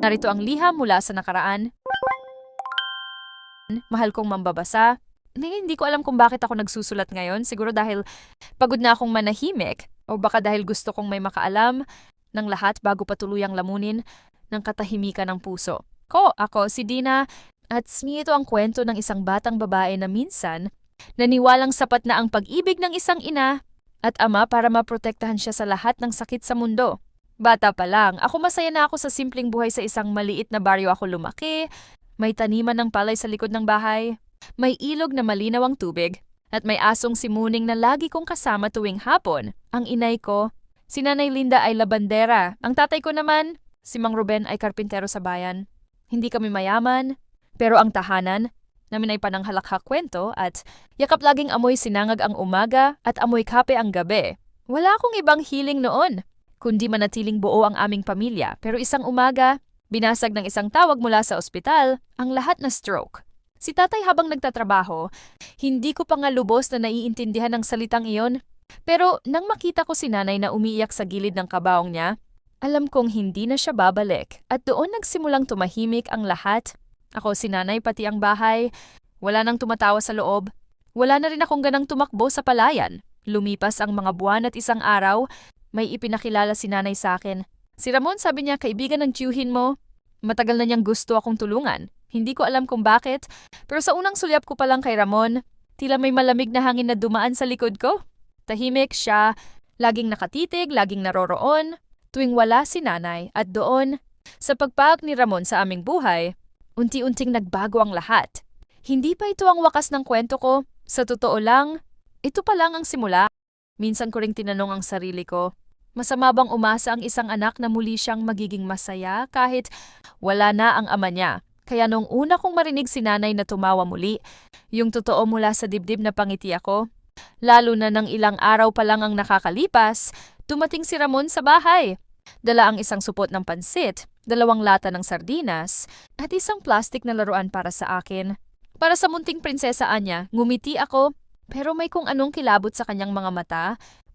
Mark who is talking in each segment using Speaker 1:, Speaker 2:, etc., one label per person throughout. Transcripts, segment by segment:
Speaker 1: Narito ang liham mula sa nakaraan. Mahal kong mambabasa. Hindi, ko alam kung bakit ako nagsusulat ngayon. Siguro dahil pagod na akong manahimik. O baka dahil gusto kong may makaalam ng lahat bago patuluyang lamunin ng katahimikan ng puso. Ko, ako si Dina at ito ang kwento ng isang batang babae na minsan naniwalang sapat na ang pag-ibig ng isang ina at ama para maprotektahan siya sa lahat ng sakit sa mundo. Bata pa lang, ako masaya na ako sa simpleng buhay sa isang maliit na baryo ako lumaki, may taniman ng palay sa likod ng bahay, may ilog na malinaw ang tubig, at may asong si Muning na lagi kong kasama tuwing hapon. Ang inay ko, si Nanay Linda ay labandera. Ang tatay ko naman, si Mang Ruben ay karpintero sa bayan. Hindi kami mayaman, pero ang tahanan, namin ay pananghalakhak kwento at yakap laging amoy sinangag ang umaga at amoy kape ang gabi. Wala akong ibang hiling noon, kundi manatiling buo ang aming pamilya. Pero isang umaga, binasag ng isang tawag mula sa ospital, ang lahat na stroke. Si tatay habang nagtatrabaho, hindi ko pa nga lubos na naiintindihan ang salitang iyon. Pero nang makita ko si nanay na umiiyak sa gilid ng kabaong niya, alam kong hindi na siya babalik at doon nagsimulang tumahimik ang lahat. Ako si nanay pati ang bahay, wala nang tumatawa sa loob. Wala na rin akong ganang tumakbo sa palayan. Lumipas ang mga buwan at isang araw, may ipinakilala si nanay sa akin. Si Ramon sabi niya kaibigan ng tiyuhin mo. Matagal na niyang gusto akong tulungan. Hindi ko alam kung bakit, pero sa unang sulyap ko pa lang kay Ramon, tila may malamig na hangin na dumaan sa likod ko. Tahimik siya, laging nakatitig, laging naroroon, tuwing wala si nanay at doon, sa pagpag ni Ramon sa aming buhay, unti-unting nagbago ang lahat. Hindi pa ito ang wakas ng kwento ko, sa totoo lang, ito pa lang ang simula. Minsan ko ring tinanong ang sarili ko, masama bang umasa ang isang anak na muli siyang magiging masaya kahit wala na ang ama niya? Kaya nung una kong marinig si nanay na tumawa muli, yung totoo mula sa dibdib na pangiti ako, lalo na nang ilang araw pa lang ang nakakalipas, tumating si Ramon sa bahay. Dala ang isang supot ng pansit, dalawang lata ng sardinas, at isang plastic na laruan para sa akin. Para sa munting prinsesa Anya, ngumiti ako, pero may kung anong kilabot sa kanyang mga mata,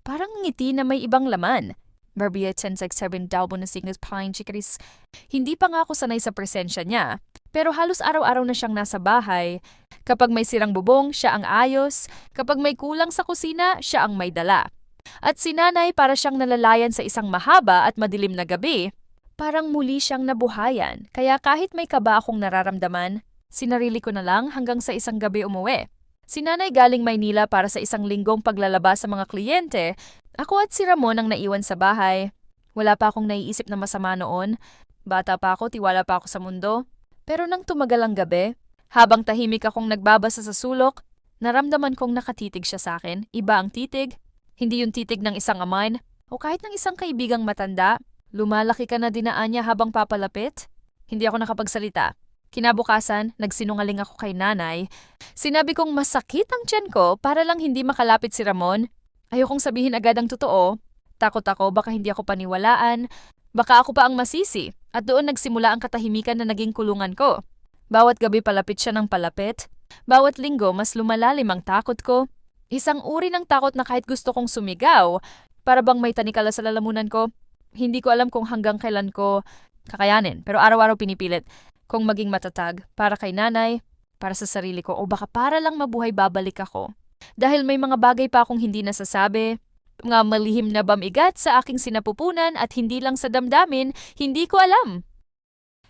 Speaker 1: parang ngiti na may ibang laman. Barbia 1067 Dalbo na Signos Pine Chicaris. Hindi pa nga ako sanay sa presensya niya, pero halos araw-araw na siyang nasa bahay. Kapag may sirang bubong, siya ang ayos. Kapag may kulang sa kusina, siya ang may dala. At si nanay para siyang nalalayan sa isang mahaba at madilim na gabi. Parang muli siyang nabuhayan, kaya kahit may kaba akong nararamdaman, sinarili ko na lang hanggang sa isang gabi umuwi. Si nanay galing Maynila para sa isang linggong paglalabas sa mga kliyente. Ako at si Ramon ang naiwan sa bahay. Wala pa akong naiisip na masama noon. Bata pa ako, tiwala pa ako sa mundo. Pero nang tumagal ang gabi, habang tahimik akong nagbabasa sa sulok, naramdaman kong nakatitig siya sa akin. Iba ang titig, hindi yung titig ng isang amain o kahit ng isang kaibigang matanda. Lumalaki ka na dinaan niya habang papalapit. Hindi ako nakapagsalita. Kinabukasan, nagsinungaling ako kay nanay. Sinabi kong masakit ang tiyan ko para lang hindi makalapit si Ramon. Ayokong sabihin agad ang totoo. Takot ako baka hindi ako paniwalaan. Baka ako pa ang masisi. At doon nagsimula ang katahimikan na naging kulungan ko. Bawat gabi palapit siya ng palapit. Bawat linggo mas lumalalim ang takot ko. Isang uri ng takot na kahit gusto kong sumigaw, para bang may tanikala sa lalamunan ko. Hindi ko alam kung hanggang kailan ko kakayanin, pero araw-araw pinipilit kung maging matatag para kay nanay, para sa sarili ko, o baka para lang mabuhay babalik ako. Dahil may mga bagay pa akong hindi nasasabi, mga malihim na bamigat sa aking sinapupunan at hindi lang sa damdamin, hindi ko alam.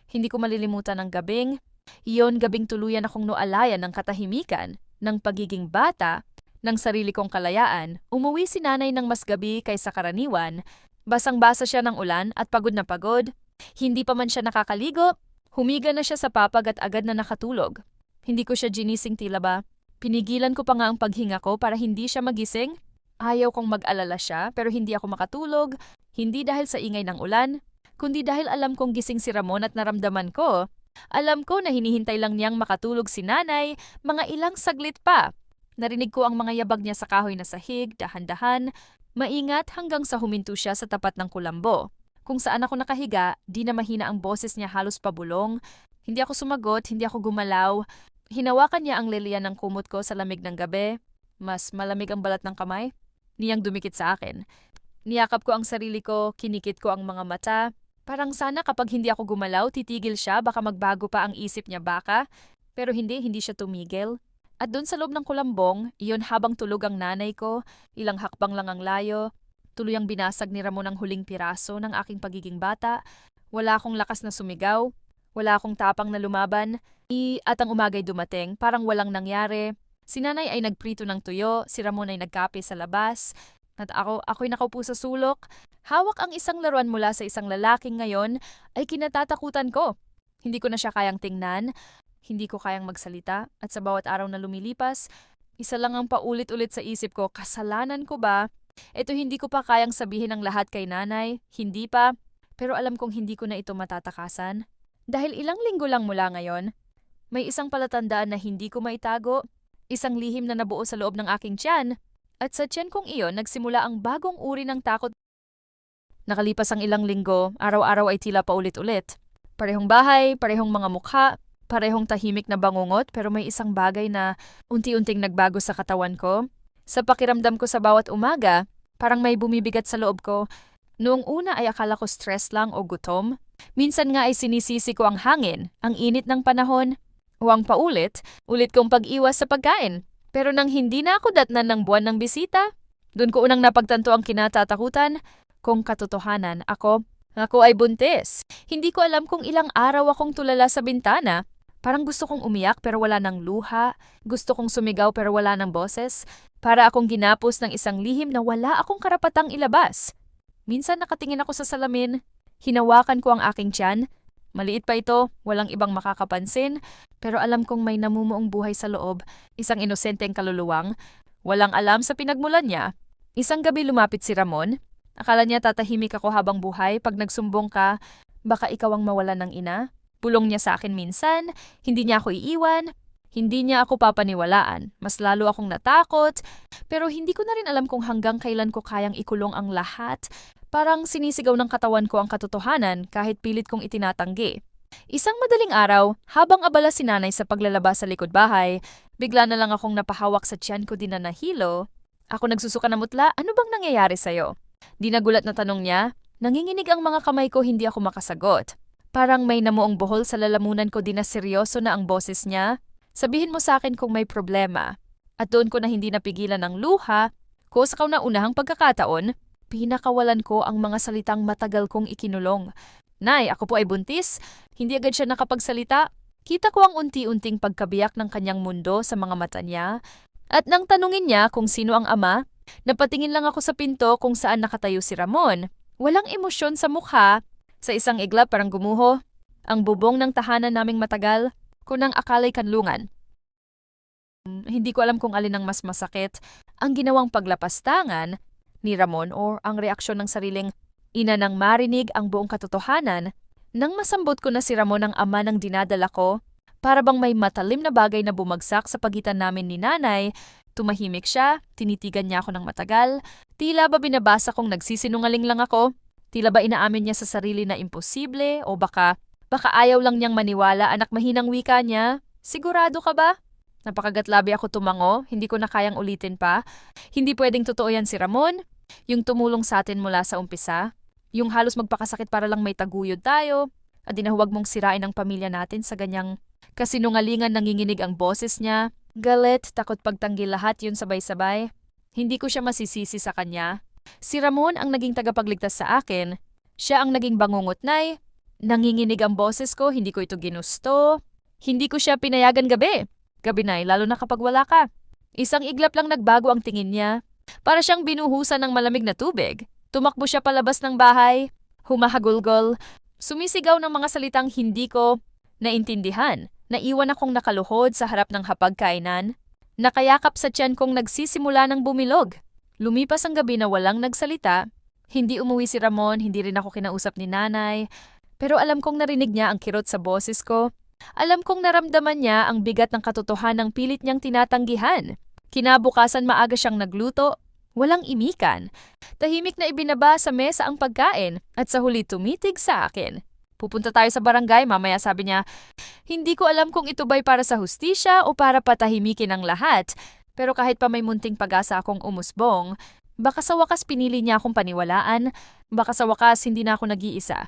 Speaker 1: Hindi ko malilimutan ang gabing. Iyon gabing tuluyan akong noalayan ng katahimikan, ng pagiging bata, ng sarili kong kalayaan. Umuwi si nanay ng mas gabi kaysa karaniwan. Basang-basa siya ng ulan at pagod na pagod. Hindi pa man siya nakakaligo, humiga na siya sa papag at agad na nakatulog. Hindi ko siya ginising tila ba. Pinigilan ko pa nga ang paghinga ko para hindi siya magising. Ayaw kong mag-alala siya pero hindi ako makatulog, hindi dahil sa ingay ng ulan, kundi dahil alam kong gising si Ramon at naramdaman ko. Alam ko na hinihintay lang niyang makatulog si nanay, mga ilang saglit pa. Narinig ko ang mga yabag niya sa kahoy na sahig, dahan-dahan, maingat hanggang sa huminto siya sa tapat ng kulambo. Kung saan ako nakahiga, di na mahina ang boses niya halos pabulong. Hindi ako sumagot, hindi ako gumalaw. Hinawakan niya ang lilian ng kumot ko sa lamig ng gabi. Mas malamig ang balat ng kamay. Niyang dumikit sa akin. Niyakap ko ang sarili ko, kinikit ko ang mga mata. Parang sana kapag hindi ako gumalaw, titigil siya, baka magbago pa ang isip niya baka. Pero hindi, hindi siya tumigil. At doon sa loob ng kulambong, iyon habang tulog ang nanay ko, ilang hakbang lang ang layo, tuluyang binasag ni Ramon ang huling piraso ng aking pagiging bata, wala akong lakas na sumigaw, wala akong tapang na lumaban, i at ang umagay dumating, parang walang nangyari. Si nanay ay nagprito ng tuyo, si Ramon ay nagkape sa labas, at ako, ako'y nakaupo sa sulok. Hawak ang isang laruan mula sa isang lalaking ngayon ay kinatatakutan ko. Hindi ko na siya kayang tingnan, hindi ko kayang magsalita, at sa bawat araw na lumilipas, isa lang ang paulit-ulit sa isip ko, kasalanan ko ba? Ito hindi ko pa kayang sabihin ang lahat kay nanay, hindi pa, pero alam kong hindi ko na ito matatakasan. Dahil ilang linggo lang mula ngayon, may isang palatandaan na hindi ko maitago, isang lihim na nabuo sa loob ng aking tiyan, at sa tiyan kong iyon nagsimula ang bagong uri ng takot. Nakalipas ang ilang linggo, araw-araw ay tila paulit-ulit. Parehong bahay, parehong mga mukha, parehong tahimik na bangungot pero may isang bagay na unti-unting nagbago sa katawan ko. Sa pakiramdam ko sa bawat umaga, parang may bumibigat sa loob ko. Noong una ay akala ko stress lang o gutom. Minsan nga ay sinisisi ko ang hangin, ang init ng panahon, o ang paulit, ulit kong pag-iwas sa pagkain. Pero nang hindi na ako datnan ng buwan ng bisita, doon ko unang napagtanto ang kinatatakutan kung katotohanan ako. Ako ay buntis. Hindi ko alam kung ilang araw akong tulala sa bintana. Parang gusto kong umiyak pero wala ng luha. Gusto kong sumigaw pero wala ng boses. Para akong ginapos ng isang lihim na wala akong karapatang ilabas. Minsan nakatingin ako sa salamin. Hinawakan ko ang aking tiyan. Maliit pa ito, walang ibang makakapansin, pero alam kong may namumuong buhay sa loob, isang inosenteng kaluluwang. Walang alam sa pinagmulan niya. Isang gabi lumapit si Ramon. Akala niya tatahimik ako habang buhay pag nagsumbong ka, baka ikaw ang mawalan ng ina. Pulong niya sa akin minsan, hindi niya ako iiwan, hindi niya ako papaniwalaan. Mas lalo akong natakot, pero hindi ko na rin alam kung hanggang kailan ko kayang ikulong ang lahat. Parang sinisigaw ng katawan ko ang katotohanan kahit pilit kong itinatanggi. Isang madaling araw, habang abala si nanay sa paglalabas sa likod bahay, bigla na lang akong napahawak sa tiyan ko din na nahilo. Ako nagsusuka na mutla, ano bang nangyayari sa'yo? Di nagulat na tanong niya, nanginginig ang mga kamay ko hindi ako makasagot. Parang may namuong buhol sa lalamunan ko din na seryoso na ang boses niya. Sabihin mo sa akin kung may problema. At doon ko na hindi napigilan ng luha, ko sa kauna-unahang pagkakataon, pinakawalan ko ang mga salitang matagal kong ikinulong. Nay, ako po ay buntis. Hindi agad siya nakapagsalita. Kita ko ang unti-unting pagkabiyak ng kanyang mundo sa mga mata niya. At nang tanungin niya kung sino ang ama, napatingin lang ako sa pinto kung saan nakatayo si Ramon. Walang emosyon sa mukha. Sa isang iglap parang gumuho. Ang bubong ng tahanan naming matagal, kunang akalay kanlungan. Hindi ko alam kung alin ang mas masakit, ang ginawang paglapastangan ni Ramon o ang reaksyon ng sariling ina nang marinig ang buong katotohanan nang masambot ko na si Ramon ang ama ng dinadala ko para bang may matalim na bagay na bumagsak sa pagitan namin ni nanay, tumahimik siya, tinitigan niya ako ng matagal, tila ba binabasa kong nagsisinungaling lang ako, tila ba inaamin niya sa sarili na imposible o baka, baka ayaw lang niyang maniwala anak mahinang wika niya, sigurado ka ba? Napakagatlabi ako tumango, hindi ko na kayang ulitin pa. Hindi pwedeng totoo yan si Ramon, yung tumulong sa atin mula sa umpisa, yung halos magpakasakit para lang may taguyod tayo, at dinahuwag mong sirain ang pamilya natin sa ganyang kasinungalingan nanginginig ang boses niya. Galit, takot pagtanggi lahat yun sabay-sabay. Hindi ko siya masisisi sa kanya. Si Ramon ang naging tagapagligtas sa akin. Siya ang naging bangungot nay. Nanginginig ang boses ko, hindi ko ito ginusto. Hindi ko siya pinayagan gabi. Gabi nay, lalo na kapag wala ka. Isang iglap lang nagbago ang tingin niya. Para siyang binuhusan ng malamig na tubig. Tumakbo siya palabas ng bahay, humahagulgol, sumisigaw ng mga salitang hindi ko naintindihan. Naiwan akong nakaluhod sa harap ng hapagkainan. Nakayakap sa tiyan kong nagsisimula ng bumilog. Lumipas ang gabi na walang nagsalita. Hindi umuwi si Ramon, hindi rin ako kinausap ni nanay. Pero alam kong narinig niya ang kirot sa boses ko. Alam kong naramdaman niya ang bigat ng katotohanan ng pilit niyang tinatanggihan. Kinabukasan maaga siyang nagluto, walang imikan. Tahimik na ibinaba sa mesa ang pagkain at sa huli tumitig sa akin. Pupunta tayo sa barangay, mamaya sabi niya, hindi ko alam kung ito ba'y para sa hustisya o para patahimikin ang lahat. Pero kahit pa may munting pag-asa akong umusbong, baka sa wakas pinili niya akong paniwalaan, baka sa wakas hindi na ako nag-iisa.